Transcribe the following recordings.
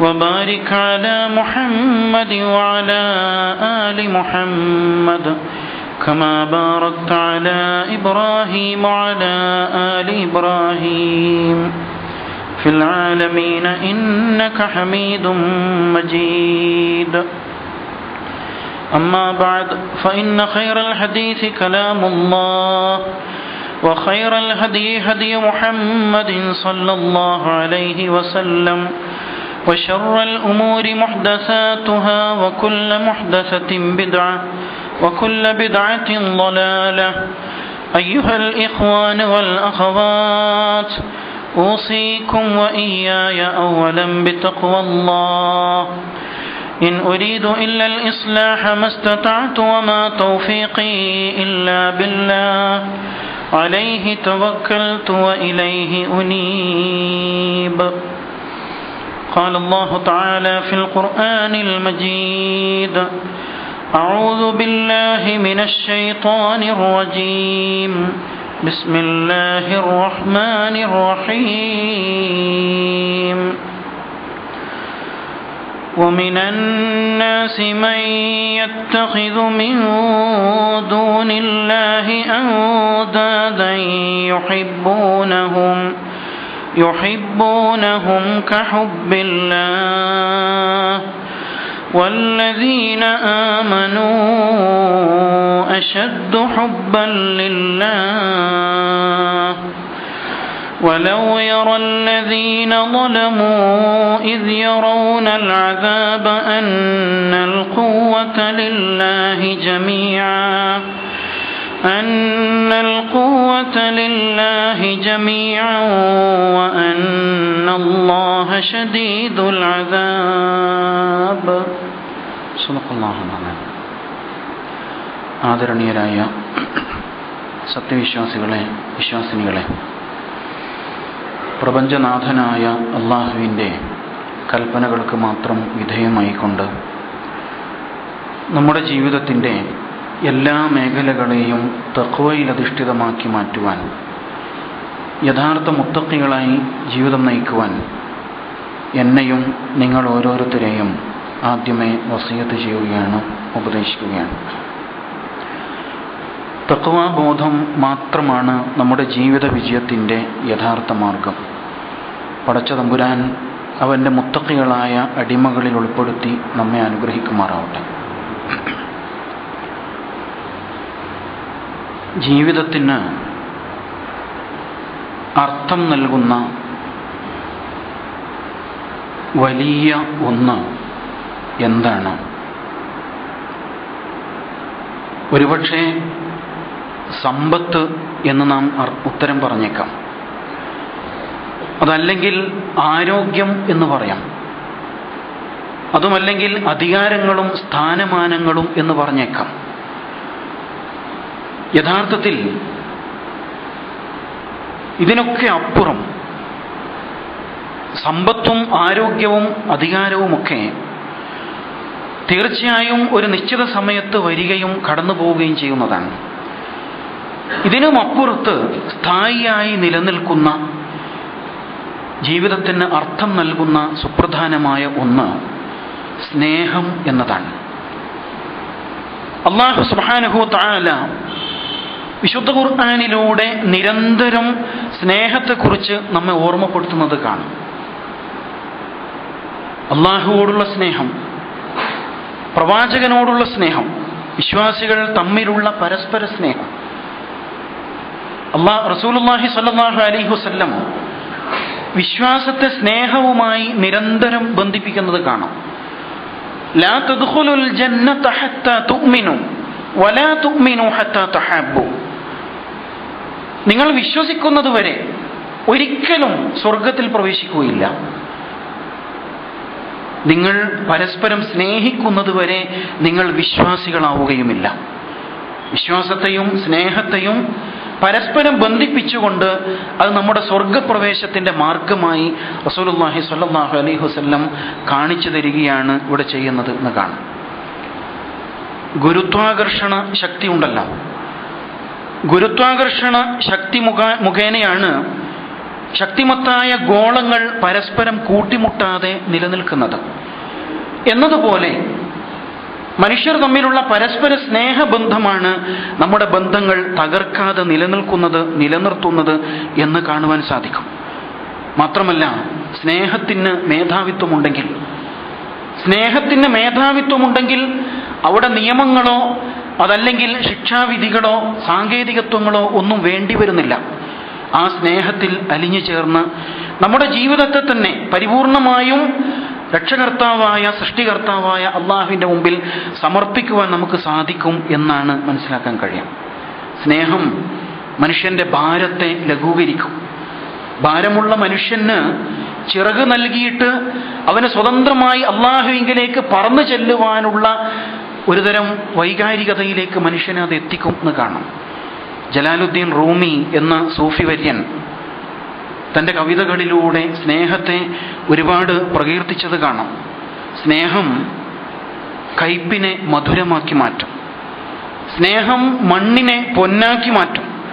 وبارك على محمد وعلى آل محمد كما باركت على إبراهيم وعلى آل إبراهيم في العالمين إنك حميد مجيد. أما بعد فإن خير الحديث كلام الله وخير الهدي هدي محمد صلى الله عليه وسلم وشر الأمور محدثاتها وكل محدثة بدعة وكل بدعة ضلالة. أيها الإخوان والأخوات أوصيكم وإياي أولا بتقوى الله. إن أريد إلا الإصلاح ما استطعت وما توفيقي إلا بالله. عليه توكلت وإليه أنيب. قال الله تعالى في القرآن المجيد أعوذ بالله من الشيطان الرجيم. بسم الله الرحمن الرحيم. ومن الناس من يتخذ من دون الله أندادا يحبونهم يحبونهم كحب الله والذين آمنوا أشد حبا لله ولو يرى الذين ظلموا إذ يرون العذاب أن القوة لله جميعا أن القوة لله جميعا وأن الله شديد العذاب صدق الله العظيم ആദരണീയരായ സത്യവിശ്വാസികളെ വിശ്വാസിനികളെ പ്രപഞ്ചനാഥനായ അള്ളാഹുവിൻ്റെ കൽപ്പനകൾക്ക് മാത്രം വിധേയമായിക്കൊണ്ട് നമ്മുടെ ജീവിതത്തിൻ്റെ എല്ലാ മേഖലകളെയും തക്വയിലധിഷ്ഠിതമാക്കി മാറ്റുവാൻ യഥാർത്ഥ മുത്തക്കികളായി ജീവിതം നയിക്കുവാൻ എന്നെയും നിങ്ങൾ ഓരോരുത്തരെയും ആദ്യമേ വസീയത്ത് ചെയ്യുകയാണ് ഉപദേശിക്കുകയാണ്. തക്വാബോധം മാത്രമാണ് നമ്മുടെ ജീവിത വിജയത്തിന്റെ യഥാർത്ഥ മാർഗം. പടച്ച തമ്പുരാൻ അവന്റെ മുത്തക്കികളായ അടിമകളിൽ ഉൾപ്പെടുത്തി നമ്മെ അനുഗ്രഹിക്കുമാറാവട്ടെ. ജീവിതത്തിന് അർത്ഥം നൽകുന്ന വലിയ ഒന്ന് എന്താണ്? ഒരുപക്ഷെ സമ്പത്ത് എന്ന് നാം ഉത്തരം പറഞ്ഞേക്കാം. അതല്ലെങ്കിൽ ആരോഗ്യം എന്ന് പറയാം. അതുമല്ലെങ്കിൽ അധികാരങ്ങളും സ്ഥാനമാനങ്ങളും എന്ന് പറഞ്ഞേക്കാം. യഥാർത്ഥത്തിൽ ഇതിനൊക്കെ അപ്പുറം സമ്പത്തും ആരോഗ്യവും അധികാരവുമൊക്കെ തീർച്ചയായും ഒരു നിശ്ചിത സമയത്ത് വരികയും കടന്നു പോവുകയും ചെയ്യുന്നതാണ്. ഇതിനും അപ്പുറത്ത് സ്ഥായിയായി നിലനിൽക്കുന്ന ജീവിതത്തിന് അർത്ഥം നൽകുന്ന സുപ്രധാനമായ ഒന്ന് സ്നേഹം എന്നതാണ്. അള്ളാഹു സുബാനുഹു താല വിശുദ്ധ ഖുർആാനിലൂടെ നിരന്തരം സ്നേഹത്തെക്കുറിച്ച് നമ്മെ ഓർമ്മപ്പെടുത്തുന്നത് കാണും. അള്ളാഹുവോടുള്ള സ്നേഹം പ്രവാചകനോടുള്ള സ്നേഹം വിശ്വാസികൾ തമ്മിലുള്ള പരസ്പര സ്നേഹം. അള്ളാഹ് റസൂലുല്ലാഹി സല്ലാഹു അലൈഹി വസല്ലം വിശ്വാസത്തെ സ്നേഹവുമായി നിരന്തരം ബന്ധിപ്പിക്കുന്നത് കാണാം. ലാ തദ്ഖുലുൽ ജന്നത ഹത്താ തുഅ്മിനു വലാ തുഅ്മിനു ഹത്ത തഹബ്ബു. നിങ്ങൾ വിശ്വസിക്കുന്നത് വരെ ഒരിക്കലും സ്വർഗത്തിൽ പ്രവേശിക്കുകയില്ല. നിങ്ങൾ പരസ്പരം സ്നേഹിക്കുന്നത് വരെ നിങ്ങൾ വിശ്വാസികളാവുകയുമില്ല. വിശ്വാസത്തെയും സ്നേഹത്തെയും പരസ്പരം ബന്ധിപ്പിച്ചുകൊണ്ട് അത് നമ്മുടെ സ്വർഗപ്രവേശത്തിന്റെ മാർഗമായി റസൂലുല്ലാഹി സ്വല്ലല്ലാഹു അലൈഹി വസല്ലം കാണിച്ചു തരികയാണ് ഇവിടെ ചെയ്യുന്നത് എന്ന് കാണാം. ഗുരുത്വാകർഷണ ശക്തി ഉണ്ടല്ലോ. ഗുരുത്വാകർഷണ ശക്തി മുഖ മുഖേനയാണ് ശക്തിമത്തായ ഗോളങ്ങൾ പരസ്പരം കൂട്ടിമുട്ടാതെ നിലനിൽക്കുന്നത്. എന്നതുപോലെ മനുഷ്യർ തമ്മിലുള്ള പരസ്പര സ്നേഹബന്ധമാണ് നമ്മുടെ ബന്ധങ്ങൾ തകർക്കാതെ നിലനിൽക്കുന്നത് നിലനിർത്തുന്നത് എന്ന് കാണുവാൻ സാധിക്കും. മാത്രമല്ല സ്നേഹത്തിന് മേധാവിത്വമുണ്ടെങ്കിൽ സ്നേഹത്തിന് മേധാവിത്വമുണ്ടെങ്കിൽ അവിടെ നിയമങ്ങളോ അതല്ലെങ്കിൽ ശിക്ഷാവിധികളോ സാങ്കേതികത്വങ്ങളോ ഒന്നും വേണ്ടി വരുന്നില്ല. ആ സ്നേഹത്തിൽ അലിഞ്ഞു ചേർന്ന് നമ്മുടെ ജീവിതത്തെ തന്നെ പരിപൂർണമായും രക്ഷകർത്താവായ സൃഷ്ടികർത്താവായ അള്ളാഹുവിന്റെ മുമ്പിൽ സമർപ്പിക്കുവാൻ നമുക്ക് സാധിക്കും എന്നാണ് മനസ്സിലാക്കാൻ കഴിയാം. സ്നേഹം മനുഷ്യന്റെ ഭാരത്തെ ലഘൂകരിക്കും. ഭാരമുള്ള മനുഷ്യന് ചിറക് നൽകിയിട്ട് അവന് സ്വതന്ത്രമായി അള്ളാഹുവിങ്കിലേക്ക് പറന്നു ചെല്ലുവാനുള്ള ഒരുതരം വൈകാരികതയിലേക്ക് മനുഷ്യനെ അത് എത്തിക്കും എന്ന് കാണാം ജലാലുദ്ദീൻ റൂമി എന്ന സൂഫി വര്യൻ തന്റെ കവിതകളിലൂടെ സ്നേഹത്തെ ഒരുപാട് പ്രകീർത്തിച്ചത് കാണാം. സ്നേഹം കയ്പിനെ മധുരമാക്കി മാറ്റും. സ്നേഹം മണ്ണിനെ പൊന്നാക്കി മാറ്റും.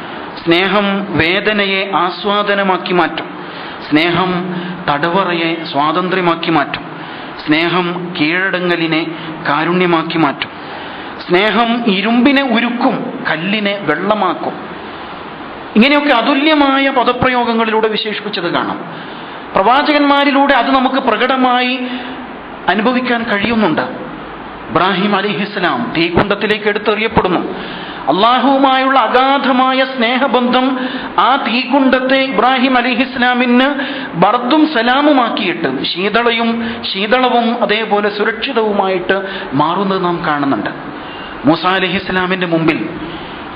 സ്നേഹം വേദനയെ ആസ്വാദനമാക്കി മാറ്റും. സ്നേഹം തടവറയെ സ്വാതന്ത്ര്യമാക്കി മാറ്റും. സ്നേഹം കീഴടങ്ങലിനെ കാരുണ്യമാക്കി മാറ്റും. സ്നേഹം ഇരുമ്പിനെ ഉരുക്കും കല്ലിനെ വെള്ളമാക്കും. ഇങ്ങനെയൊക്കെ അതുല്യമായ പദപ്രയോഗങ്ങളിലൂടെ വിശേഷിപ്പിച്ചത് കാണാം. പ്രവാചകന്മാരിലൂടെ അത് നമുക്ക് പ്രകടമായി അനുഭവിക്കാൻ കഴിയുന്നുണ്ട്. ഇബ്രാഹിം അലിഹിസ്ലാം തീകുണ്ടത്തിലേക്ക് എടുത്തെറിയപ്പെടുന്നു. അള്ളാഹുവുമായുള്ള അഗാധമായ സ്നേഹബന്ധം ആ തീകുണ്ടത്തെ ഇബ്രാഹിം അലിഹിസ്ലാമിന് ബർദും സലാമുമാക്കിയിട്ട് ശീതളയും ശീതളവും അതേപോലെ സുരക്ഷിതവുമായിട്ട് മാറുന്നത് നാം കാണുന്നുണ്ട്. മൂസ അലിഹിസ്ലാമിന്റെ മുമ്പിൽ.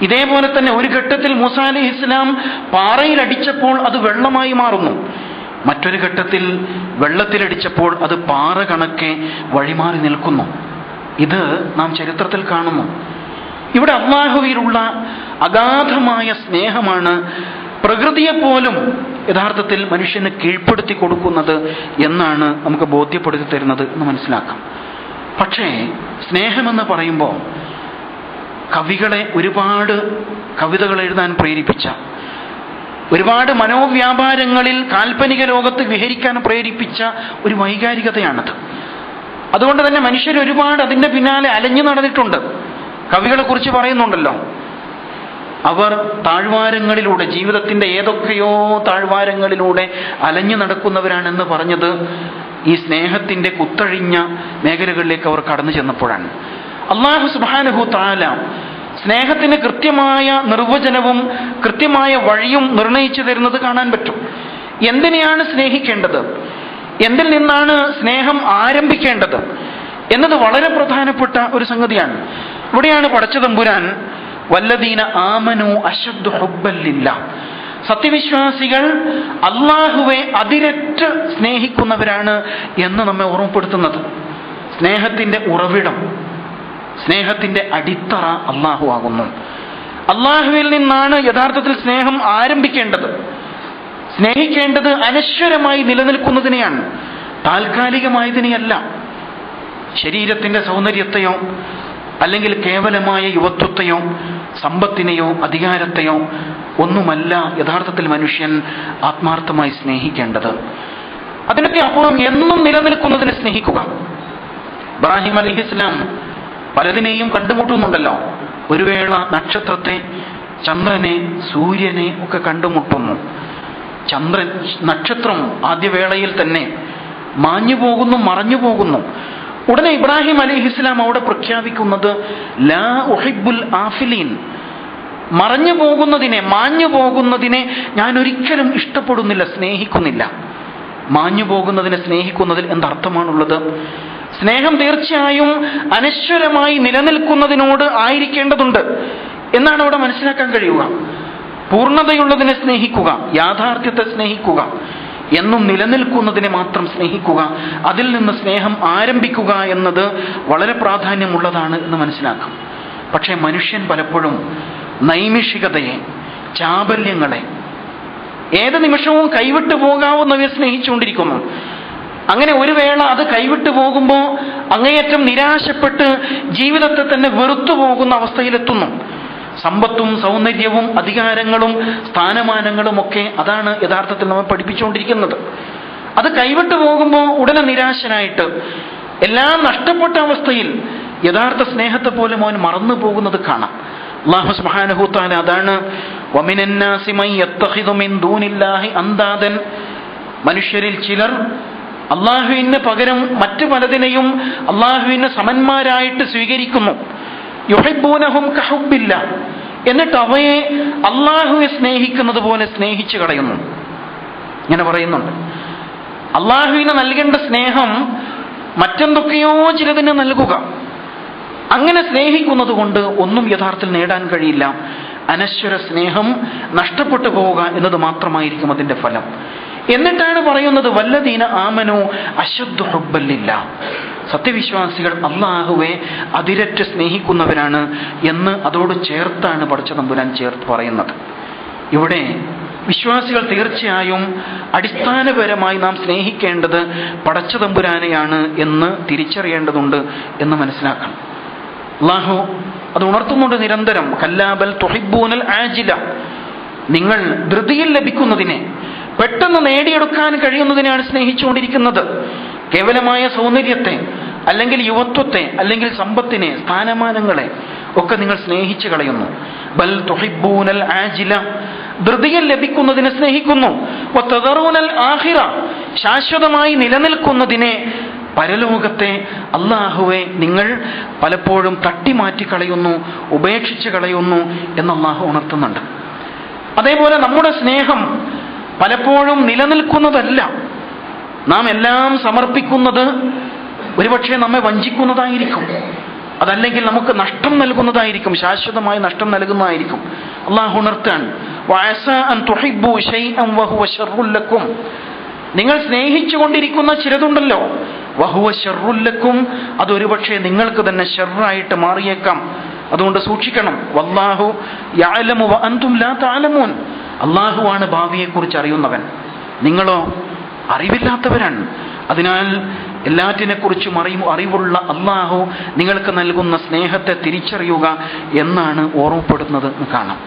ഇതേപോലെ തന്നെ ഒരു ഘട്ടത്തിൽ മൂസ അലി ഇസ്ലാം പാറയിലടിച്ചപ്പോൾ അത് വെള്ളമായി മാറുന്നു. മറ്റൊരു ഘട്ടത്തിൽ വെള്ളത്തിലടിച്ചപ്പോൾ അത് പാറ കണക്കെ വഴിമാറി നിൽക്കുന്നു. ഇത് നാം ചരിത്രത്തിൽ കാണുന്നു. ഇവിടെ അള്ളാഹുവിലുള്ള അഗാധമായ സ്നേഹമാണ് പ്രകൃതിയെപ്പോലും യഥാർത്ഥത്തിൽ മനുഷ്യന് കീഴ്പ്പെടുത്തി കൊടുക്കുന്നത് എന്നാണ് നമുക്ക് ബോധ്യപ്പെടുത്തി തരുന്നത് എന്ന് മനസ്സിലാക്കാം. പക്ഷേ സ്നേഹമെന്ന് പറയുമ്പോൾ കവികളെ ഒരുപാട് കവിതകൾ എഴുതാൻ പ്രേരിപ്പിച്ച ഒരുപാട് മനോവ്യാപാരങ്ങളിൽ കാൽപ്പനിക ലോകത്ത് വിഹരിക്കാൻ പ്രേരിപ്പിച്ച ഒരു വൈകാരികതയാണത്. അതുകൊണ്ട് തന്നെ മനുഷ്യർ ഒരുപാട് അതിന്റെ പിന്നാലെ അലഞ്ഞു നടന്നിട്ടുണ്ട്. കവികളെ കുറിച്ച് പറയുന്നുണ്ടല്ലോ. അവർ താഴ്വാരങ്ങളിലൂടെ ജീവിതത്തിന്റെ ഏതൊക്കെയോ താഴ്വാരങ്ങളിലൂടെ അലഞ്ഞു നടക്കുന്നവരാണെന്ന് പറഞ്ഞത് ഈ സ്നേഹത്തിന്റെ കുത്തഴിഞ്ഞ മേഖലകളിലേക്ക് അവർ കടന്നു ചെന്നപ്പോഴാണ്. അള്ളാഹു സുബാനഹു താല സ്നേഹത്തിന് കൃത്യമായ നിർവചനവും കൃത്യമായ വഴിയും നിർണയിച്ചു തരുന്നത് കാണാൻ പറ്റും. എന്തിനെയാണ് സ്നേഹിക്കേണ്ടത്? എന്തിൽ നിന്നാണ് സ്നേഹം ആരംഭിക്കേണ്ടത്? എന്നത് വളരെ പ്രധാനപ്പെട്ട ഒരു സംഗതിയാണ്. ഇവിടെയാണ് പടച്ചതമ്പുരാൻ വല്ലദീന ആമനു അശബ്ദു ഹുബല്ലില്ല സത്യവിശ്വാസികൾ അള്ളാഹുവെ അതിരറ്റ് സ്നേഹിക്കുന്നവരാണ് എന്ന് നമ്മെ ഓർമ്മപ്പെടുത്തുന്നത്. സ്നേഹത്തിന്റെ ഉറവിടം സ്നേഹത്തിന്റെ അടിത്തറ അള്ളാഹു ആകുന്നു. അള്ളാഹുവിൽ നിന്നാണ് യഥാർത്ഥത്തിൽ സ്നേഹം ആരംഭിക്കേണ്ടത്. സ്നേഹിക്കേണ്ടത് അനശ്വരമായി നിലനിൽക്കുന്നതിനെയാണ് താൽക്കാലികമായതിനെയല്ല. ശരീരത്തിന്റെ സൗന്ദര്യത്തെയോ അല്ലെങ്കിൽ കേവലമായ യുവത്വത്തെയോ സമ്പത്തിനെയോ അധികാരത്തെയോ ഒന്നുമല്ല യഥാർത്ഥത്തിൽ മനുഷ്യൻ ആത്മാർത്ഥമായി സ്നേഹിക്കേണ്ടത്. അതിനൊക്കെ അപ്പുറം എന്നും നിലനിൽക്കുന്നതിനെ സ്നേഹിക്കുക. ഇബ്രാഹിം അലി ഇസ്ലാം പലതിനെയും കണ്ടുമുട്ടുന്നുണ്ടല്ലോ. ഒരു വേള നക്ഷത്രത്തെ ചന്ദ്രനെ സൂര്യനെ ഒക്കെ കണ്ടുമുട്ടുന്നു. ചന്ദ്രൻ നക്ഷത്രം ആദ്യവേളയിൽ തന്നെ മാഞ്ഞു പോകുന്നു മറഞ്ഞു പോകുന്നു ഉടനെ ഇബ്രാഹിം അലി ഇസ്ലാം അവിടെ പ്രഖ്യാപിക്കുന്നത് ലാ ഉഹിബുൽ ആഫിലീൻ. മറഞ്ഞു പോകുന്നതിനെ മാഞ്ഞു പോകുന്നതിനെ ഞാൻ ഒരിക്കലും ഇഷ്ടപ്പെടുന്നില്ല സ്നേഹിക്കുന്നില്ല. മാഞ്ഞു പോകുന്നതിനെ സ്നേഹിക്കുന്നതിൽ എന്തർത്ഥമാണുള്ളത്? സ്നേഹം തീർച്ചയായും അനശ്വരമായി നിലനിൽക്കുന്നതിനോട് ആയിരിക്കേണ്ടതുണ്ട് എന്നാണ് അവിടെ മനസ്സിലാക്കാൻ കഴിയുക. പൂർണതയുള്ളതിനെ സ്നേഹിക്കുക യാഥാർത്ഥ്യത്തെ സ്നേഹിക്കുക. എന്നും നിലനിൽക്കുന്നതിനെ മാത്രം സ്നേഹിക്കുക അതിൽ നിന്ന് സ്നേഹം ആരംഭിക്കുക എന്നത് വളരെ പ്രാധാന്യമുള്ളതാണ് എന്ന് മനസ്സിലാക്കാം. പക്ഷേ മനുഷ്യൻ പലപ്പോഴും നൈമിഷികതയെ ചാബല്യങ്ങളെ ഏത് നിമിഷവും കൈവിട്ടു പോകാവുന്നവയെ സ്നേഹിച്ചുകൊണ്ടിരിക്കുന്നു. അങ്ങനെ ഒരു വേള അത് കൈവിട്ടു പോകുമ്പോൾ അങ്ങേയറ്റം നിരാശപ്പെട്ട് ജീവിതത്തെ തന്നെ വെറുത്തു പോകുന്ന അവസ്ഥയിലെത്തുന്നു. സമ്പത്തും സൗന്ദര്യവും അധികാരങ്ങളും സ്ഥാനമാനങ്ങളും ഒക്കെ അതാണ് യഥാർത്ഥത്തിൽ നമ്മൾ പഠിപ്പിച്ചുകൊണ്ടിരിക്കുന്നത്. അത് കൈവിട്ടു പോകുമ്പോൾ ഉടനെ നിരാശനായിട്ട് എല്ലാം നഷ്ടപ്പെട്ട അവസ്ഥയിൽ യഥാർത്ഥ സ്നേഹത്തെ പോലും അവൻ മറന്നു പോകുന്നത് കാണാം. അതാണ് മനുഷ്യരിൽ ചിലർ അള്ളാഹുവിന് പകരം മറ്റു പലതിനെയും അള്ളാഹുവിന് സമന്മാരായിട്ട് സ്വീകരിക്കുന്നു. യുഹിബൂനഹും എന്നിട്ട് അവയെ അള്ളാഹുവെ സ്നേഹിക്കുന്നത് പോലെ സ്നേഹിച്ചു കളയുന്നു. ഇങ്ങനെ പറയുന്നുണ്ട്. അള്ളാഹുവിന് നൽകേണ്ട സ്നേഹം മറ്റെന്തൊക്കെയോ ചിലതിന് നൽകുക. അങ്ങനെ സ്നേഹിക്കുന്നത് കൊണ്ട് ഒന്നും യഥാർത്ഥത്തിൽ നേടാൻ കഴിയില്ല. അനശ്വര സ്നേഹം നഷ്ടപ്പെട്ടു പോവുക എന്നത് മാത്രമായിരിക്കും അതിന്റെ ഫലം. എന്നിട്ടാണ് പറയുന്നത് വല്ലതീന ആമനോ അശുദ്ധ ഹുബല്ലില്ല സത്യവിശ്വാസികൾ അള്ളാഹുവെ അതിരറ്റ് സ്നേഹിക്കുന്നവരാണ് എന്ന് അതോട് ചേർത്താണ് പഠിച്ച തമ്പുരാൻ ചേർത്ത് പറയുന്നത്. ഇവിടെ വിശ്വാസികൾ തീർച്ചയായും അടിസ്ഥാനപരമായി നാം സ്നേഹിക്കേണ്ടത് പടച്ച തമ്പുരാനെയാണ് എന്ന് തിരിച്ചറിയേണ്ടതുണ്ട് എന്ന് മനസ്സിലാക്കണം. അള്ളാഹു അത് ഉണർത്തുന്നുണ്ട് നിരന്തരം. കല്ലാബൽ തൊഹിബൂനൽ ആജില. നിങ്ങൾ ധൃതിയിൽ ലഭിക്കുന്നതിനെ പെട്ടെന്ന് നേടിയെടുക്കാൻ കഴിയുന്നതിനെയാണ് സ്നേഹിച്ചുകൊണ്ടിരിക്കുന്നത്. കേവലമായ സൗന്ദര്യത്തെ അല്ലെങ്കിൽ യുവത്വത്തെ അല്ലെങ്കിൽ സമ്പത്തിനെ സ്ഥാനമാനങ്ങളെ ഒക്കെ നിങ്ങൾ സ്നേഹിച്ചു കളയുന്നു. ബൽ തുഹിബൂനൽ ആജില. ധൃതിയിൽ ലഭിക്കുന്നതിനെ സ്നേഹിക്കുന്നു. ആഹിറ. ശാശ്വതമായി നിലനിൽക്കുന്നതിനെ പരലോകത്തെ അള്ളാഹുവെ നിങ്ങൾ പലപ്പോഴും തട്ടിമാറ്റി കളയുന്നു ഉപേക്ഷിച്ച് കളയുന്നു എന്ന് അള്ളാഹു ഉണർത്തുന്നുണ്ട്. അതേപോലെ നമ്മുടെ സ്നേഹം പലപ്പോഴും നിലനിൽക്കുന്നതല്ല. നാം എല്ലാം സമർപ്പിക്കുന്നത് ഒരുപക്ഷെ നമ്മെ വഞ്ചിക്കുന്നതായിരിക്കും. അതല്ലെങ്കിൽ നമുക്ക് നഷ്ടം നൽകുന്നതായിരിക്കും ശാശ്വതമായി നഷ്ടം നൽകുന്നതായിരിക്കും. അള്ളാഹു ഉണർത്താൻ നിങ്ങൾ സ്നേഹിച്ചു കൊണ്ടിരിക്കുന്ന ചിലതുണ്ടല്ലോ. വഹുവ ഷെറുല്ലക്കും അതൊരുപക്ഷെ നിങ്ങൾക്ക് തന്നെ ഷെറായിട്ട് മാറിയേക്കാം. അതുകൊണ്ട് സൂക്ഷിക്കണം. വല്ലാഹു യാലമു അന്തും ലാ താലമൂൻ ഭാവിയെക്കുറിച്ച് അറിയുന്നവൻ. നിങ്ങളോ അറിവില്ലാത്തവരാണ്. അതിനാൽ എല്ലാറ്റിനെ എല്ലാറ്റിനെക്കുറിച്ചും അറിവ് അറിവുള്ള അള്ളാഹു നിങ്ങൾക്ക് നൽകുന്ന സ്നേഹത്തെ തിരിച്ചറിയുക എന്നാണ് ഓർമ്മപ്പെടുന്നത് കാണാം.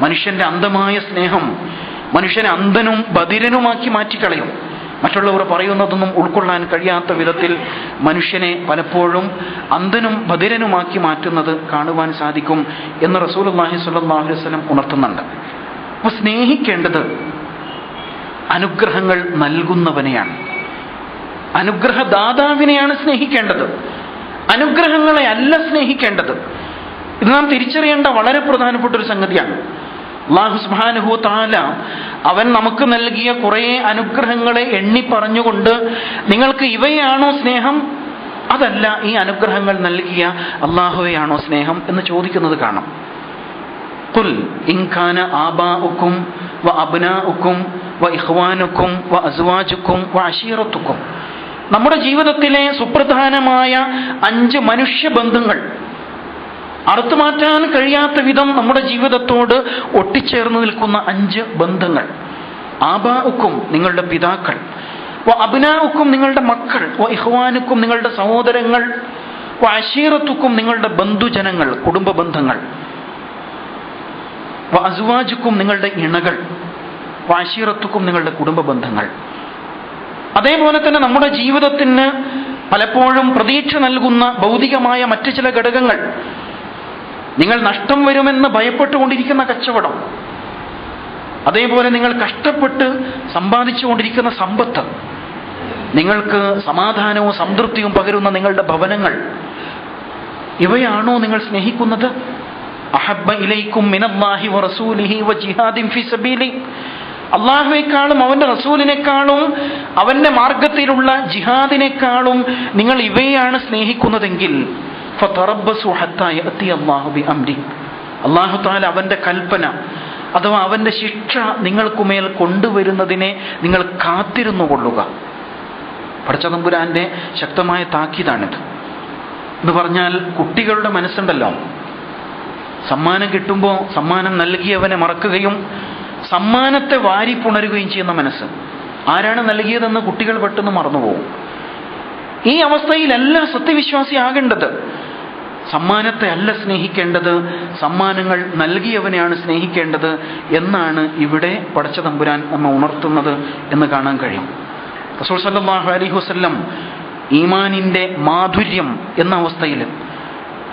മനുഷ്യന്റെ അന്ധമായ സ്നേഹം മനുഷ്യനെ അന്ധനും ബധിരനുമാക്കി മാറ്റിക്കളയും. മറ്റുള്ളവർ പറയുന്നതൊന്നും ഉൾക്കൊള്ളാൻ കഴിയാത്ത വിധത്തിൽ മനുഷ്യനെ പലപ്പോഴും അന്ധനും ബധിരനുമാക്കി മാറ്റുന്നത് കാണുവാൻ സാധിക്കും എന്ന് റസൂൽ അള്ളാഹി സ്വല്ലല്ലാഹു അലൈഹി വസല്ലം ഉണർത്തുന്നുണ്ട്. അപ്പൊ സ്നേഹിക്കേണ്ടത് അനുഗ്രഹങ്ങൾ നൽകുന്നവനെയാണ്. അനുഗ്രഹദാതാവിനെയാണ് സ്നേഹിക്കേണ്ടത്. അനുഗ്രഹങ്ങളെ അല്ല സ്നേഹിക്കേണ്ടത്. ഇത് നാം തിരിച്ചറിയേണ്ട വളരെ പ്രധാനപ്പെട്ട ഒരു സംഗതിയാണ്. അള്ളാഹു സുബാനുഹു താല അവൻ നമുക്ക് നൽകിയ കുറേ അനുഗ്രഹങ്ങളെ എണ്ണി പറഞ്ഞുകൊണ്ട് നിങ്ങൾക്ക് ഇവയാണോ സ്നേഹം? അതല്ല ഈ അനുഗ്രഹങ്ങൾ നൽകിയ അള്ളാഹുവയാണോ സ്നേഹം എന്ന് ചോദിക്കുന്നത് കാണാം. കുൽ ഇൻഖാന ആബാഉക്കും വ അബ്നാഉക്കും നമ്മുടെ ജീവിതത്തിലെ സുപ്രധാനമായ അഞ്ച് മനുഷ്യ മനുഷ്യബന്ധങ്ങൾ അറുത്തുമാറ്റാൻ കഴിയാത്ത വിധം നമ്മുടെ ജീവിതത്തോട് ഒട്ടിച്ചേർന്ന് നിൽക്കുന്ന അഞ്ച് ബന്ധങ്ങൾ. ആബാഉക്കും നിങ്ങളുടെ പിതാക്കൾ വ അബ്നാഉക്കും നിങ്ങളുടെ മക്കൾ വ ഇഹ്വാനുക്കും നിങ്ങളുടെ സഹോദരങ്ങൾ വ നിങ്ങളുടെ ബന്ധുജനങ്ങൾ കുടുംബ ബന്ധങ്ങൾ. അസുവാജുക്കും നിങ്ങളുടെ ഇണകൾ വാശീറത്തുക്കും നിങ്ങളുടെ കുടുംബ ബന്ധങ്ങൾ. അതേപോലെ തന്നെ നമ്മുടെ ജീവിതത്തിന് പലപ്പോഴും പ്രതീക്ഷ നൽകുന്ന ഭൗതികമായ മറ്റു ചില ഘടകങ്ങൾ. നിങ്ങൾ നഷ്ടം വരുമെന്ന് ഭയപ്പെട്ടുകൊണ്ടിരിക്കുന്ന കച്ചവടം. അതേപോലെ നിങ്ങൾ കഷ്ടപ്പെട്ട് സമ്പാദിച്ചുകൊണ്ടിരിക്കുന്ന സമ്പത്ത്. നിങ്ങൾക്ക് സമാധാനവും സംതൃപ്തിയും പകരുന്ന നിങ്ങളുടെ ഭവനങ്ങൾ. ഇവയാണോ നിങ്ങൾ സ്നേഹിക്കുന്നത്? അഹബ്ബ ഇലൈക്കും മിനല്ലാഹി വറസൂലിഹി വജിഹാദിൻ ഫി സബീലി. അള്ളാഹുവേക്കാളും അവന്റെ റസൂലിനേക്കാളും അവന്റെ മാർഗത്തിലുള്ള ജിഹാദിനേക്കാളും നിങ്ങൾ ഇവയാണ് സ്നേഹിക്കുന്നതെങ്കിൽ. അള്ളാഹു താല അവന്റെ കൽപ്പന അഥവാ അവന്റെ ശിക്ഷ നിങ്ങൾക്കുമേൽ കൊണ്ടുവരുന്നതിനെ നിങ്ങൾ കാത്തിരുന്നു കൊള്ളുക പടച്ചതമ്പുരാന്റെ ശക്തമായ താക്കീതാണിത്. എന്ന് പറഞ്ഞാൽ കുട്ടികളുടെ മനസ്സുണ്ടല്ലോ. സമ്മാനം കിട്ടുമ്പോൾ സമ്മാനം നൽകിയവനെ മറക്കുകയും സമ്മാനത്തെ വാരി പുണരുകയും ചെയ്യുന്ന മനസ്സ്. ആരാണ് നൽകിയതെന്ന് കുട്ടികൾ പെട്ടെന്ന് മറന്നുപോകും. ഈ അവസ്ഥയിലല്ല സത്യവിശ്വാസി ആകേണ്ടത്. സമ്മാനത്തെ അല്ല സ്നേഹിക്കേണ്ടത് സമ്മാനങ്ങൾ നൽകിയവനെയാണ് സ്നേഹിക്കേണ്ടത് എന്നാണ് ഇവിടെ പടച്ച തമ്പുരാൻ നമ്മെ ഉണർത്തുന്നത് എന്ന് കാണാൻ കഴിയും. റസൂൽ സല്ലാഹു അലൈഹി വസല്ലം ഈമാനിന്റെ മാധുര്യം എന്ന അവസ്ഥയിൽ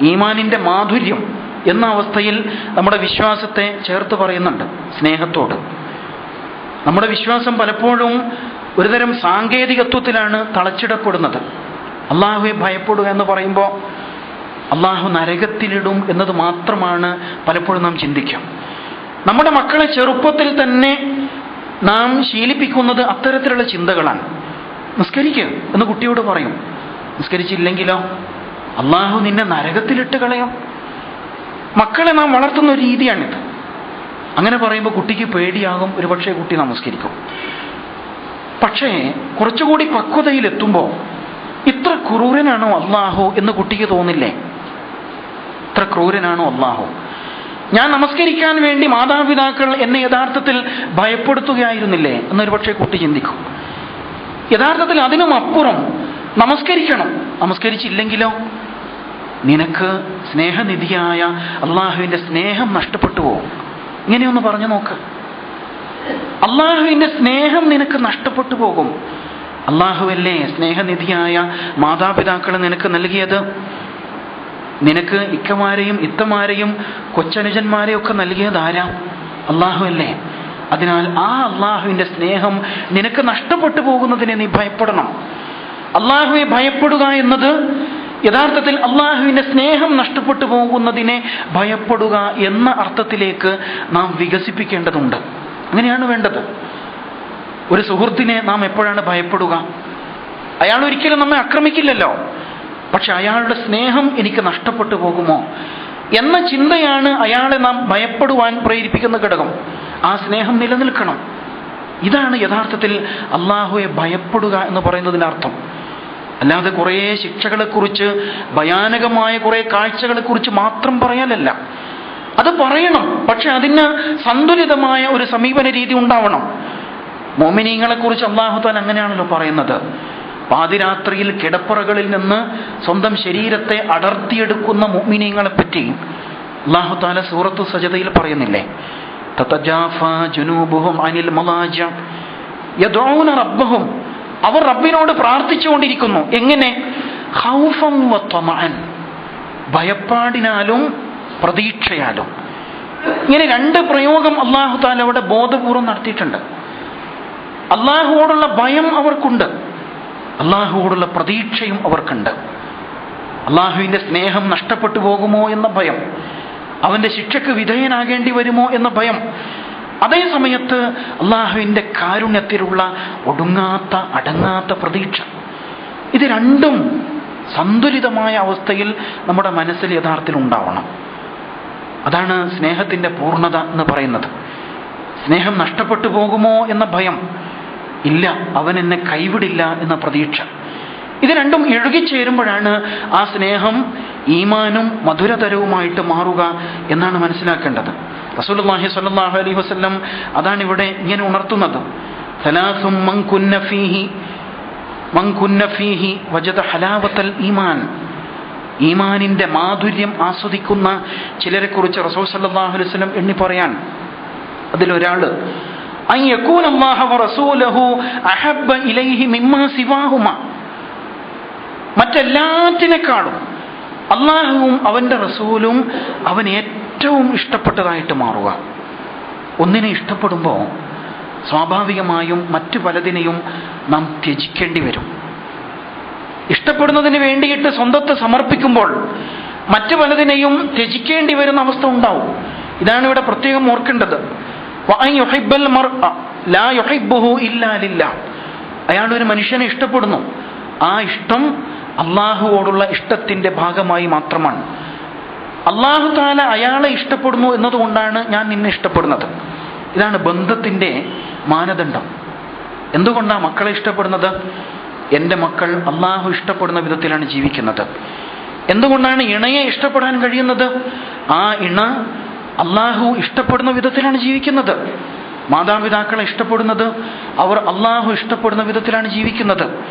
ഈമാനിന്റെ മാധുര്യം എന്ന അവസ്ഥയിൽ നമ്മുടെ വിശ്വാസത്തെ ചേർത്ത് പറയുന്നുണ്ട് സ്നേഹത്തോട്. നമ്മുടെ വിശ്വാസം പലപ്പോഴും ഒരുതരം സാങ്കേതികത്വത്തിലാണ് തളച്ചിടപ്പെടുന്നത്. അള്ളാഹുവെ ഭയപ്പെടുക എന്ന് പറയുമ്പോൾ അള്ളാഹു നരകത്തിലിടും എന്നത് മാത്രമാണ് പലപ്പോഴും നാം ചിന്തിക്കാം നമ്മുടെ മക്കളെ ചെറുപ്പത്തിൽ തന്നെ നാം ശീലിപ്പിക്കുന്നത് അത്തരത്തിലുള്ള ചിന്തകളാണ്. നിസ്കരിക്കുക എന്ന് കുട്ടിയോട് പറയും. നിസ്കരിച്ചില്ലെങ്കിലോ? അള്ളാഹു നിന്നെ നരകത്തിലിട്ട് കളയും. മക്കളെ നാം വളർത്തുന്ന ഒരു രീതിയാണിത്. അങ്ങനെ പറയുമ്പോൾ കുട്ടിക്ക് പേടിയാകും ഒരുപക്ഷെ കുട്ടി നമസ്കരിക്കും. പക്ഷേ കുറച്ചുകൂടി പക്വതയിലെത്തുമ്പോൾ ഇത്ര ക്രൂരനാണോ അള്ളാഹു എന്ന് കുട്ടിക്ക് തോന്നില്ലേ? ഇത്ര ക്രൂരനാണോ അള്ളാഹു ഞാൻ നമസ്കരിക്കാൻ വേണ്ടി മാതാപിതാക്കൾ എന്നെ യഥാർത്ഥത്തിൽ ഭയപ്പെടുത്തുകയായിരുന്നില്ലേ? എന്നൊരു പക്ഷേ കുട്ടി ചിന്തിക്കും. യഥാർത്ഥത്തിൽ അതിനും അപ്പുറം നമസ്കരിക്കണം. നമസ്കരിച്ചില്ലെങ്കിലോ? നിനക്ക് സ്നേഹനിധിയായ അള്ളാഹുവിന്റെ സ്നേഹം നഷ്ടപ്പെട്ടു പോകും ഇങ്ങനെയൊന്ന് പറഞ്ഞു നോക്ക്. അള്ളാഹുവിന്റെ സ്നേഹം നിനക്ക് നഷ്ടപ്പെട്ടു പോകും. അള്ളാഹുവല്ലേ സ്നേഹനിധിയായ മാതാപിതാക്കൾ നിനക്ക് നൽകിയത്? നിനക്ക് ഇക്കമാരെയും ഇത്തമാരെയും കൊച്ചനുജന്മാരെയും ഒക്കെ നൽകിയത് ആരാ? അള്ളാഹുവല്ലേ. അതിനാൽ ആ അള്ളാഹുവിന്റെ സ്നേഹം നിനക്ക് നഷ്ടപ്പെട്ടു പോകുന്നതിനെ നീ ഭയപ്പെടണം. അള്ളാഹുവെ ഭയപ്പെടുക എന്നത് യഥാർത്ഥത്തിൽ അള്ളാഹുവിന്റെ സ്നേഹം നഷ്ടപ്പെട്ടു പോകുന്നതിനെ ഭയപ്പെടുക എന്ന അർത്ഥത്തിലേക്ക് നാം വികസിപ്പിക്കേണ്ടതുണ്ട്. അങ്ങനെയാണ് വേണ്ടത്. ഒരു സുഹൃത്തിനെ നാം എപ്പോഴാണ് ഭയപ്പെടുക? അയാൾ ഒരിക്കലും നമ്മെ ആക്രമിക്കില്ലല്ലോ. പക്ഷെ അയാളുടെ സ്നേഹം എനിക്ക് നഷ്ടപ്പെട്ടു പോകുമോ? എന്ന ചിന്തയാണ് അയാളെ നാം ഭയപ്പെടുവാൻ പ്രേരിപ്പിക്കുന്ന ഘടകം. ആ സ്നേഹം നിലനിൽക്കണം. ഇതാണ് യഥാർത്ഥത്തിൽ അള്ളാഹുവെ ഭയപ്പെടുക എന്ന് പറയുന്നതിന്റെ അർത്ഥം. അല്ലാതെ കുറേ ശിക്ഷകളെക്കുറിച്ച് ഭയാനകമായ കുറേ കാഴ്ചകളെക്കുറിച്ച് മാത്രം പറയാനല്ല അത് പറയണം. പക്ഷെ അതിന് സന്തുലിതമായ ഒരു സമീപന രീതി ഉണ്ടാവണം. മോമിനീങ്ങളെ കുറിച്ച് അള്ളാഹുത്താൻ അങ്ങനെയാണല്ലോ പറയുന്നത്. പാതിരാത്രിയിൽ കിടപ്പറകളിൽ നിന്ന് സ്വന്തം ശരീരത്തെ അടർത്തിയെടുക്കുന്ന മോമിനീങ്ങളെ പറ്റി അള്ളാഹുത്താല സൂറത്തു സജതയിൽ പറയുന്നില്ലേ? തത്തജാഫ ജുനൂബുഹും അനിൽ റബ്ബഹും അവർ റബ്ബിനോട് പ്രാർത്ഥിച്ചുകൊണ്ടിരിക്കുന്നു. എങ്ങനെ? ഭയപ്പാടിനാലും പ്രതീക്ഷയാലും. ഇങ്ങനെ രണ്ട് പ്രയോഗം അള്ളാഹു താല അവിടെ ബോധപൂർവം നടത്തിയിട്ടുണ്ട്. അള്ളാഹുവോടുള്ള ഭയം അവർക്കുണ്ട്. അള്ളാഹുവോടുള്ള പ്രതീക്ഷയും അവർക്കുണ്ട്. അള്ളാഹുവിന്റെ സ്നേഹം നഷ്ടപ്പെട്ടു പോകുമോ എന്ന ഭയം. അവന്റെ ശിക്ഷയ്ക്ക് വിധേയനാകേണ്ടി വരുമോ എന്ന ഭയം. അതേ സമയത്ത് അള്ളാഹുവിന്റെ കാരുണ്യത്തിലുള്ള ഒടുങ്ങാത്ത അടങ്ങാത്ത പ്രതീക്ഷ. ഇത് രണ്ടും സന്തുലിതമായ അവസ്ഥയിൽ നമ്മുടെ മനസ്സിൽ യഥാർത്ഥത്തിൽ ഉണ്ടാവണം. അതാണ് സ്നേഹത്തിന്റെ പൂർണത എന്ന് പറയുന്നത്. സ്നേഹം നഷ്ടപ്പെട്ടു പോകുമോ എന്ന ഭയം. ഇല്ല അവൻ എന്നെ കൈവിടില്ല എന്ന പ്രതീക്ഷ. ഇത് രണ്ടും ഇഴുകിച്ചേരുമ്പോഴാണ് ആ സ്നേഹം ഈമാനും മധുരതരവുമായിട്ട് മാറുക എന്നാണ് മനസ്സിലാക്കേണ്ടത്. റസൂലുള്ളാഹി സ്വല്ലല്ലാഹു അലൈഹി വസല്ലം അതാണ് ഇവിടെ ഇങ്ങനെ ഉണർത്തുന്നത്. കുന്ന ഫീഹി ഫീഹി വജദ ഈമാൻ. ഈമാനിന്റെ മാധുര്യം ആസ്വദിക്കുന്ന ചിലരെ കുറിച്ച് റസൂൽ സല്ലല്ലാഹു അലൈഹി വസല്ലം എണ്ണി പറയാൻ. അതിലൊരാൾ അൻ യകൂന അല്ലാഹു അഹബ്ബ ഇലൈഹി മിമ്മാ അള്ളാഹുവും അവന്റെ റസൂലും അവൻ ഏറ്റവും ഇഷ്ടപ്പെട്ടതായിട്ട് മാറുക. ഒന്നിനെ ഇഷ്ടപ്പെടുമ്പോൾ സ്വാഭാവികമായും മറ്റു പലതിനെയും നാം ത്യജിക്കേണ്ടി വരും. ഇഷ്ടപ്പെടുന്നതിന് വേണ്ടിയിട്ട് സ്വന്തത്തെ സമർപ്പിക്കുമ്പോൾ മറ്റു പലതിനെയും ത്യജിക്കേണ്ടി വരുന്ന അവസ്ഥ ഉണ്ടാവും. ഇതാണ് ഇവിടെ പ്രത്യേകം ഓർക്കേണ്ടത്. അയാൾ ഒരു മനുഷ്യനെ ഇഷ്ടപ്പെടുന്നു. ആ ഇഷ്ടം അള്ളാഹുവോടുള്ള ഇഷ്ടത്തിന്റെ ഭാഗമായി മാത്രമാണ്. അള്ളാഹു താല അയാളെ ഇഷ്ടപ്പെടുന്നു എന്നതുകൊണ്ടാണ് ഞാൻ നിന്നെ ഇഷ്ടപ്പെടുന്നത്. ഇതാണ് ബന്ധത്തിന്റെ മാനദണ്ഡം. എന്തുകൊണ്ടാണ് മക്കളെ ഇഷ്ടപ്പെടുന്നത്? എന്റെ മക്കൾ അള്ളാഹു ഇഷ്ടപ്പെടുന്ന വിധത്തിലാണ് ജീവിക്കുന്നത്. എന്തുകൊണ്ടാണ് ഇണയെ ഇഷ്ടപ്പെടാൻ കഴിയുന്നത്? ആ ഇണ അള്ളാഹു ഇഷ്ടപ്പെടുന്ന വിധത്തിലാണ് ജീവിക്കുന്നത്. മാതാപിതാക്കളെ ഇഷ്ടപ്പെടുന്നത് അവർ അള്ളാഹു ഇഷ്ടപ്പെടുന്ന വിധത്തിലാണ് ജീവിക്കുന്നത്.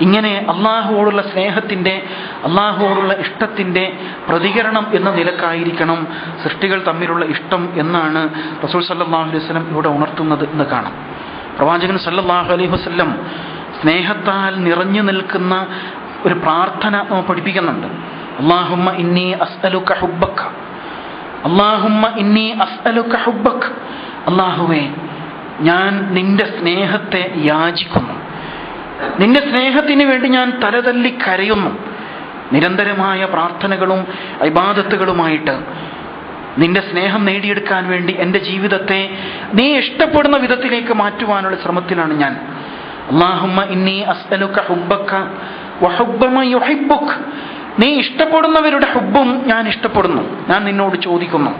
ഇങ്ങനെ അള്ളാഹുവോടുള്ള സ്നേഹത്തിന്റെ അള്ളാഹുവോടുള്ള ഇഷ്ടത്തിന്റെ പ്രതികരണം എന്ന നിലക്കായിരിക്കണം സൃഷ്ടികൾ തമ്മിലുള്ള ഇഷ്ടം എന്നാണ് റസൂൽ സല്ലാഹു അലൈഹി വസ്ലം ഇവിടെ ഉണർത്തുന്നത് എന്ന് കാണാം. പ്രവാചകൻ സല്ലാഹു അലൈഹി വസ്ലം സ്നേഹത്താൽ നിറഞ്ഞു നിൽക്കുന്ന ഒരു പ്രാർത്ഥന പഠിപ്പിക്കുന്നുണ്ട്. അള്ളാഹുമ്മ ഇന്നി അസ്അലുക ഹുബ്ബക്ക. അള്ളാഹുമ്മ ഇന്നി അസ്അലുക ഹുബ്ബക്ക. അള്ളാഹുവേ ഞാൻ നിന്റെ സ്നേഹത്തെ യാചിക്കുന്നു. നിന്റെ സ്നേഹത്തിന് വേണ്ടി ഞാൻ തലതല്ലി കരയുന്നു. നിരന്തരമായ പ്രാർത്ഥനകളും ഇബാദത്തുകളുമായിട്ട് നിന്റെ സ്നേഹം നേടിയെടുക്കാൻ വേണ്ടി എന്റെ ജീവിതത്തെ നീ ഇഷ്ടപ്പെടുന്ന വിധത്തിലേക്ക് മാറ്റുവാനുള്ള ശ്രമത്തിലാണ് ഞാൻ. അള്ളാഹുമ്മ ഇന്നി വഹുബ്ബമ യുഹിബ്ബുക്. നീ ഇഷ്ടപ്പെടുന്നവരുടെ ഹുബ്ബും ഞാൻ ഇഷ്ടപ്പെടുന്നു. ഞാൻ നിന്നോട് ചോദിക്കുന്നു.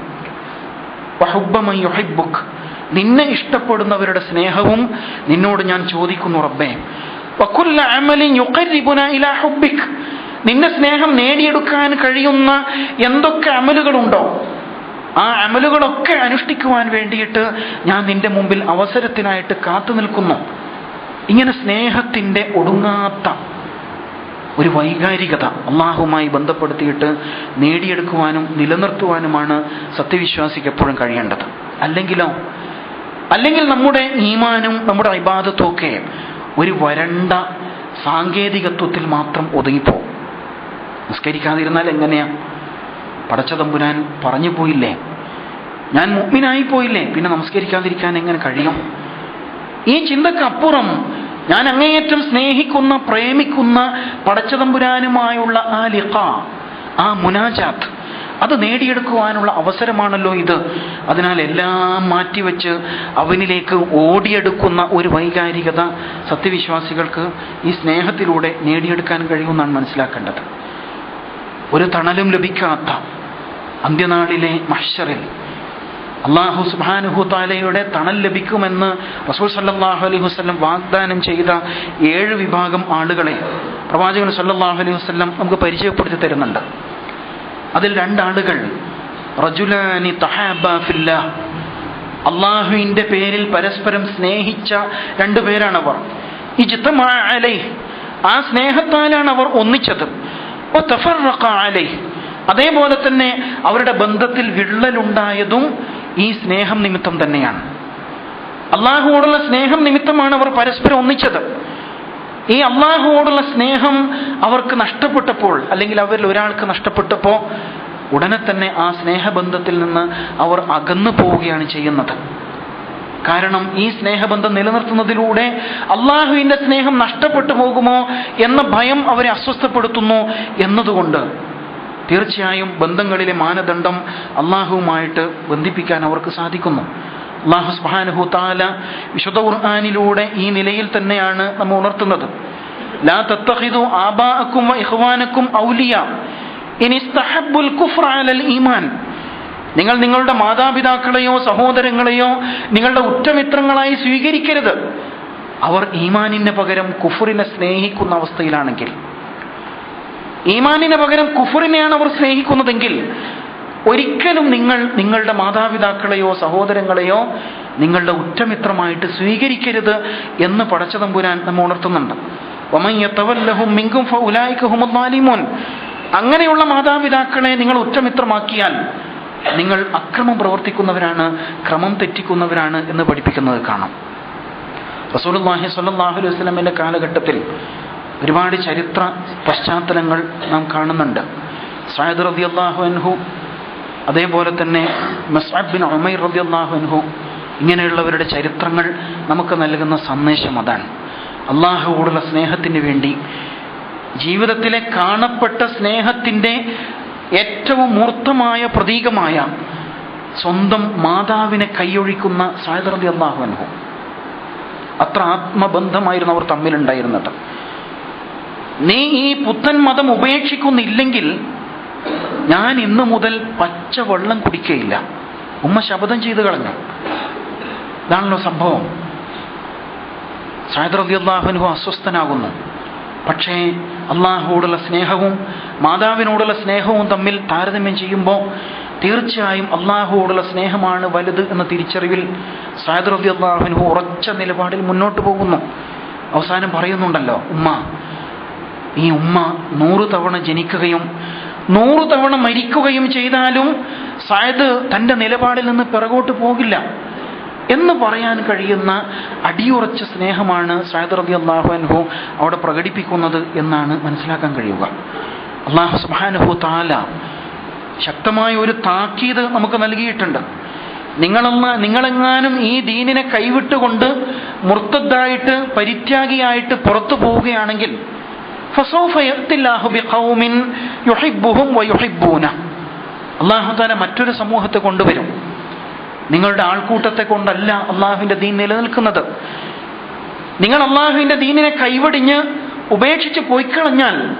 നിന്നെ ഇഷ്ടപ്പെടുന്നവരുടെ സ്നേഹവും നിന്നോട് ഞാൻ ചോദിക്കുന്നു റബ്ബേ. ഹുബ്ബിക്. നിന്റെ സ്നേഹം നേടിയെടുക്കാൻ കഴിയുന്ന എന്തൊക്കെ അമലുകളുണ്ടോ? ആ അമലുകളൊക്കെ അനുഷ്ഠിക്കുവാൻ വേണ്ടിയിട്ട് ഞാൻ നിന്റെ മുമ്പിൽ അവസരത്തിനായിട്ട് കാത്തു നിൽക്കുന്നു. ഇങ്ങനെ സ്നേഹത്തിന്റെ ഒടുങ്ങാത്ത ഒരു വൈകാരികത അള്ളാഹുമായി ബന്ധപ്പെടുത്തിയിട്ട് നേടിയെടുക്കുവാനും നിലനിർത്തുവാനുമാണ് സത്യവിശ്വാസിക്ക് എപ്പോഴും കഴിയേണ്ടത്. അല്ലെങ്കിലോ? അല്ലെങ്കിൽ നമ്മുടെ ഈമാനും നമ്മുടെ ഒക്കെ ഒരു വരണ്ട സാങ്കേതികത്വത്തിൽ മാത്രം ഒതുങ്ങിപ്പോവും. നിസ്കരിക്കാതിരുന്നാൽ എങ്ങനെയാ? പടച്ചതമ്പുരാൻ പറഞ്ഞു പോയില്ലേ? ഞാൻ മുഗ്മിനായി പോയില്ലേ? പിന്നെ നമസ്കരിക്കാതിരിക്കാൻ എങ്ങനെ കഴിയും? ഈ ചിന്തക്കപ്പുറം ഞാൻ അങ്ങേയറ്റം സ്നേഹിക്കുന്ന പ്രേമിക്കുന്ന പടച്ചതമ്പുരാനുമായുള്ള ആ ലിഖ ആ മുനാജാത്ത് അത് നേടിയെടുക്കുവാനുള്ള അവസരമാണല്ലോ ഇത്. അതിനാൽ എല്ലാം മാറ്റിവെച്ച് അവനിലേക്ക് ഓടിയെടുക്കുന്ന ഒരു വൈകാരികത സത്യവിശ്വാസികൾക്ക് ഈ സ്നേഹത്തിലൂടെ നേടിയെടുക്കാൻ കഴിയുമെന്നാണ് മനസ്സിലാക്കേണ്ടത്. ഒരു തണലും ലഭിക്കാത്ത അന്ത്യനാളിലെ മഷറിൽ അള്ളാഹു സുബാനുഹുത്താലയുടെ തണൽ ലഭിക്കുമെന്ന് റസൂൽ സല്ലാഹു അലൈഹി വസ്ലം വാഗ്ദാനം ചെയ്ത ഏഴ് വിഭാഗം ആളുകളെ പ്രവാചകൻ സല്ലാഹു അലൈഹി വസ്ലം നമുക്ക് പരിചയപ്പെടുത്തി തരുന്നുണ്ട്. അതിൽ രണ്ടാളുകൾ. റജുലാനി തഹാബില്ല അള്ളാഹുവിന്റെ പേരിൽ പരസ്പരം സ്നേഹിച്ച രണ്ടു പേരാണവർ. ഈ ചിത്തമാലൈ ആ സ്നേഹത്താലാണ് അവർ ഒന്നിച്ചത്. അലൈ അതേപോലെ തന്നെ അവരുടെ ബന്ധത്തിൽ വിള്ളലുണ്ടായതും ഈ സ്നേഹം നിമിത്തം തന്നെയാണ്. അള്ളാഹുവോടുള്ള സ്നേഹം നിമിത്തമാണ് അവർ പരസ്പരം ഒന്നിച്ചത്. ഈ അള്ളാഹുവോടുള്ള സ്നേഹം അവർക്ക് നഷ്ടപ്പെട്ടപ്പോൾ അല്ലെങ്കിൽ അവരിൽ ഒരാൾക്ക് നഷ്ടപ്പെട്ടപ്പോൾ ഉടനെ തന്നെ ആ സ്നേഹബന്ധത്തിൽ നിന്ന് അവർ അകന്നു പോവുകയാണ് ചെയ്യുന്നത്. കാരണം ഈ സ്നേഹബന്ധം നിലനിർത്തുന്നതിലൂടെ അള്ളാഹുവിന്റെ സ്നേഹം നഷ്ടപ്പെട്ടു പോകുമോ എന്ന ഭയം അവരെ അസ്വസ്ഥപ്പെടുത്തുന്നു എന്നതുകൊണ്ട് തീർച്ചയായും ബന്ധങ്ങളിലെ മാനദണ്ഡം അള്ളാഹുവുമായിട്ട് ബന്ധിപ്പിക്കാൻ അവർക്ക് സാധിക്കുന്നു. അള്ളാഹു സുബ്ഹാനഹു താല വിശുദ്ധ ഖുർആാനിലൂടെ ഈ നിലയിൽ തന്നെയാണ് നമ്മൾ ഉണർത്തുന്നത്. ലാ അലൽ ഈമാൻ. നിങ്ങൾ നിങ്ങളുടെ മാതാപിതാക്കളെയോ സഹോദരങ്ങളെയോ നിങ്ങളുടെ ഉറ്റമിത്രങ്ങളായി സ്വീകരിക്കരുത്. അവർ ഈമാനിന് പകരം കുഫറിനെ സ്നേഹിക്കുന്ന അവസ്ഥയിലാണെങ്കിൽ. ഈമാനിന് പകരം കുഫറിനെയാണ് അവർ സ്നേഹിക്കുന്നതെങ്കിൽ ഒരിക്കലും നിങ്ങൾ നിങ്ങളുടെ മാതാപിതാക്കളെയോ സഹോദരങ്ങളെയോ നിങ്ങളുടെ ഉറ്റമിത്രമായിട്ട് സ്വീകരിക്കരുത് എന്ന് പടച്ചതമ്പുരാൻ നമ്മൾ ഉണർത്തുന്നുണ്ട്. മിങ്കും അങ്ങനെയുള്ള മാതാപിതാക്കളെ നിങ്ങൾ ഉറ്റമിത്രമാക്കിയാൽ നിങ്ങൾ അക്രമം പ്രവർത്തിക്കുന്നവരാണ് ക്രമം തെറ്റിക്കുന്നവരാണ് എന്ന് പഠിപ്പിക്കുന്നത് കാണാം. റസൂലുള്ളാഹി സ്വല്ലല്ലാഹു അലൈഹി വസ്ലമിന്റെ കാലഘട്ടത്തിൽ ഒരുപാട് ചരിത്ര പശ്ചാത്തലങ്ങൾ നാം കാണുന്നുണ്ട്. സായദ് റബി അള്ളാഹു അൻഹു അതേപോലെ തന്നെ മസ്അബ് ബിൻ ഉമൈർ റളിയല്ലാഹു അൻഹു ഇങ്ങനെയുള്ളവരുടെ ചരിത്രങ്ങൾ നമുക്ക് നൽകുന്ന സന്ദേശം അതാണ്. അള്ളാഹുവോടുള്ള സ്നേഹത്തിന് വേണ്ടി ജീവിതത്തിലെ കാണപ്പെട്ട സ്നേഹത്തിന്റെ ഏറ്റവും മൂർത്തമായ പ്രതീകമായ സ്വന്തം മാതാവിനെ കൈയൊഴിക്കുന്ന സായദർദി അള്ളാഹു അനുഭവം അത്ര ആത്മബന്ധമായിരുന്നു അവർ തമ്മിലുണ്ടായിരുന്നത്. നീ ഈ പുത്തൻ മതം ഉപേക്ഷിക്കുന്നില്ലെങ്കിൽ ഞാൻ ഇന്നു മുതൽ പച്ച വെള്ളം കുടിക്കുകയില്ല ഉമ്മ ശപഥം ചെയ്ത് കളഞ്ഞു. ഇതാണല്ലോ സംഭവം. സായദ് റബി അള്ളാഹുനു അസ്വസ്ഥനാകുന്നു. പക്ഷേ അള്ളാഹുവോടുള്ള സ്നേഹവും മാതാവിനോടുള്ള സ്നേഹവും തമ്മിൽ താരതമ്യം ചെയ്യുമ്പോൾ തീർച്ചയായും അള്ളാഹുവോടുള്ള സ്നേഹമാണ് വലുത് എന്ന തിരിച്ചറിവിൽ സായദ് റബി അള്ളാഹുനു ഉറച്ച നിലപാടിൽ മുന്നോട്ട് പോകുന്നു. അവസാനം പറയുന്നുണ്ടല്ലോ ഉമ്മ ഈ ഉമ്മ നൂറ് തവണ ജനിക്കുകയും നൂറ് തവണ മരിക്കുകയും ചെയ്താലും സായത് തന്റെ നിലപാടിൽ നിന്ന് പിറകോട്ട് പോകില്ല. എന്ന് പറയാൻ കഴിയുന്ന അടിയുറച്ച സ്നേഹമാണ് സായദ് റബി അള്ളാഹു അവിടെ പ്രകടിപ്പിക്കുന്നത് എന്നാണ് മനസ്സിലാക്കാൻ കഴിയുക. അള്ളാഹു സുബാനുഹു താല ശക്തമായ ഒരു താക്കീത് നമുക്ക് നൽകിയിട്ടുണ്ട്. നിങ്ങളെന്ന നിങ്ങളെങ്ങാനും ഈ ദീനിനെ കൈവിട്ടുകൊണ്ട് മുർത്തദ്ദായിട്ട് പരിത്യാഗിയായിട്ട് പുറത്തു പോവുകയാണെങ്കിൽ അള്ളാഹു താല മറ്റൊരു സമൂഹത്തെ കൊണ്ടുവരും. നിങ്ങളുടെ ആൾക്കൂട്ടത്തെ കൊണ്ടല്ല അള്ളാഹുവിന്റെ ദീൻ നിലനിൽക്കുന്നത്. നിങ്ങൾ അള്ളാഹുവിന്റെ ദീനിനെ കൈവടിഞ്ഞ് ഉപേക്ഷിച്ച് പോയിക്കളഞ്ഞാൽ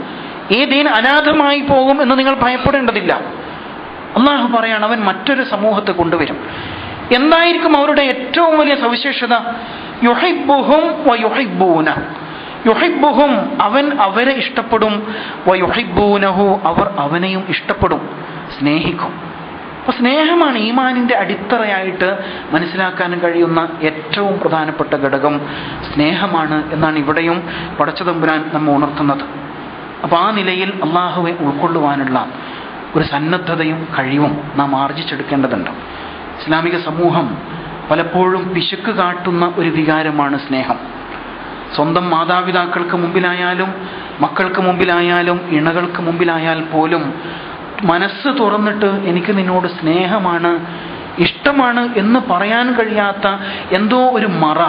ഈ ദീൻ അനാഥമായി പോകും എന്ന് നിങ്ങൾ ഭയപ്പെടേണ്ടതില്ല. അള്ളാഹു പറയാണ് അവൻ മറ്റൊരു സമൂഹത്തെ കൊണ്ടുവരും. എന്തായിരിക്കും അവരുടെ ഏറ്റവും വലിയ സവിശേഷത? യുഹൈബുഹും യുഹിബുഹും അവൻ അവരെ ഇഷ്ടപ്പെടും. വയുഹിബൂനഹു അവർ അവനെയും ഇഷ്ടപ്പെടും. സ്നേഹിക്കും. അപ്പൊ സ്നേഹമാണ് ഈമാനിന്റെ അടിത്തറയായിട്ട് മനസ്സിലാക്കാൻ കഴിയുന്ന ഏറ്റവും പ്രധാനപ്പെട്ട ഘടകം. സ്നേഹമാണ് എന്നാണ് ഇവിടെയും പടച്ചതമ്പുരാൻ നമ്മൾ ഉണർത്തുന്നത്. അപ്പൊ ആ നിലയിൽ അള്ളാഹുവെ ഉൾക്കൊള്ളുവാനുള്ള ഒരു സന്നദ്ധതയും കഴിവും നാം ആർജിച്ചെടുക്കേണ്ടതുണ്ട്. ഇസ്ലാമിക സമൂഹം പലപ്പോഴും പിശുക്ക് കാട്ടുന്ന ഒരു വികാരമാണ് സ്നേഹം. സ്വന്തം മാതാപിതാക്കൾക്ക് മുമ്പിലായാലും മക്കൾക്ക് മുമ്പിലായാലും ഇണകൾക്ക് മുമ്പിലായാൽ പോലും മനസ്സ് തുറന്നിട്ട് എനിക്ക് നിന്നോട് സ്നേഹമാണ് ഇഷ്ടമാണ് എന്ന് പറയാൻ കഴിയാത്ത എന്തോ ഒരു മറ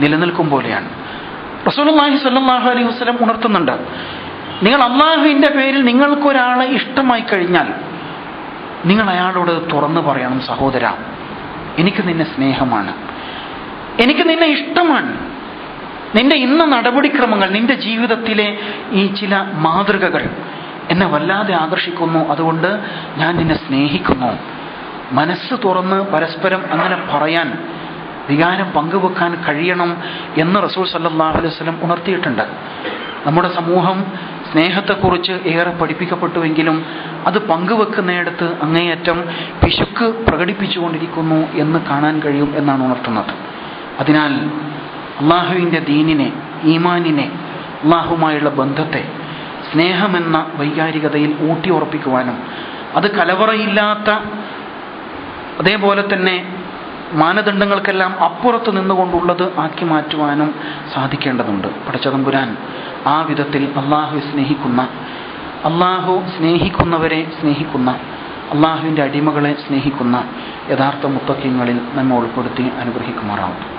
നിലനിൽക്കും പോലെയാണ്. റസൂലുള്ളാഹി സ്വല്ലല്ലാഹു അലൈഹി വസല്ലം ഉണർത്തുന്നുണ്ട് നിങ്ങൾ അള്ളാഹുവിന്റെ പേരിൽ നിങ്ങൾക്കൊരാളെ ഇഷ്ടമായി കഴിഞ്ഞാൽ നിങ്ങൾ അയാളോട് തുറന്നു പറയണം സഹോദര എനിക്ക് നിന്നെ സ്നേഹമാണ്. എനിക്ക് നിന്നെ ഇഷ്ടമാണ്. നിന്റെ ഇന്ന നടപടിക്രമങ്ങൾ നിന്റെ ജീവിതത്തിലെ ഈ ചില മാതൃകകൾ എന്നെ വല്ലാതെ ആകർഷിക്കുന്നു. അതുകൊണ്ട് ഞാൻ നിന്നെ സ്നേഹിക്കുന്നു. മനസ്സ് തുറന്ന് പരസ്പരം അങ്ങനെ പറയാൻ വികാരം പങ്കുവെക്കാൻ കഴിയണം എന്ന് റസൂൽ സല്ലാഹു അലൈഹി സ്വലം ഉണർത്തിയിട്ടുണ്ട്. നമ്മുടെ സമൂഹം സ്നേഹത്തെക്കുറിച്ച് ഏറെ പഠിപ്പിക്കപ്പെട്ടുവെങ്കിലും അത് പങ്കുവെക്കുന്നിടത്ത് അങ്ങേയറ്റം പിശുക്ക് പ്രകടിപ്പിച്ചുകൊണ്ടിരിക്കുന്നു എന്ന് കാണാൻ കഴിയും എന്നാണ് ഉണർത്തുന്നത്. അതിനാൽ അള്ളാഹുവിന്റെ ദീനിനെ ഈമാനിനെ അള്ളാഹുമായുള്ള ബന്ധത്തെ സ്നേഹമെന്ന വൈകാരികതയിൽ ഊട്ടി ഉറപ്പിക്കുവാനും അത് കലവറയില്ലാത്ത അതേപോലെ തന്നെ മാനദണ്ഡങ്ങൾക്കെല്ലാം അപ്പുറത്ത് നിന്നുകൊണ്ടുള്ളത് ആക്കി മാറ്റുവാനും സാധിക്കേണ്ടതുണ്ട്. പടച്ചതമ്പുരാൻ ആ വിധത്തിൽ അള്ളാഹു സ്നേഹിക്കുന്ന അള്ളാഹു സ്നേഹിക്കുന്നവരെ സ്നേഹിക്കുന്ന അള്ളാഹുവിന്റെ അടിമകളെ സ്നേഹിക്കുന്ന യഥാർത്ഥ മുത്തക്കങ്ങളിൽ നമ്മെ ഉൾപ്പെടുത്തി അനുഗ്രഹിക്കുമാറാവും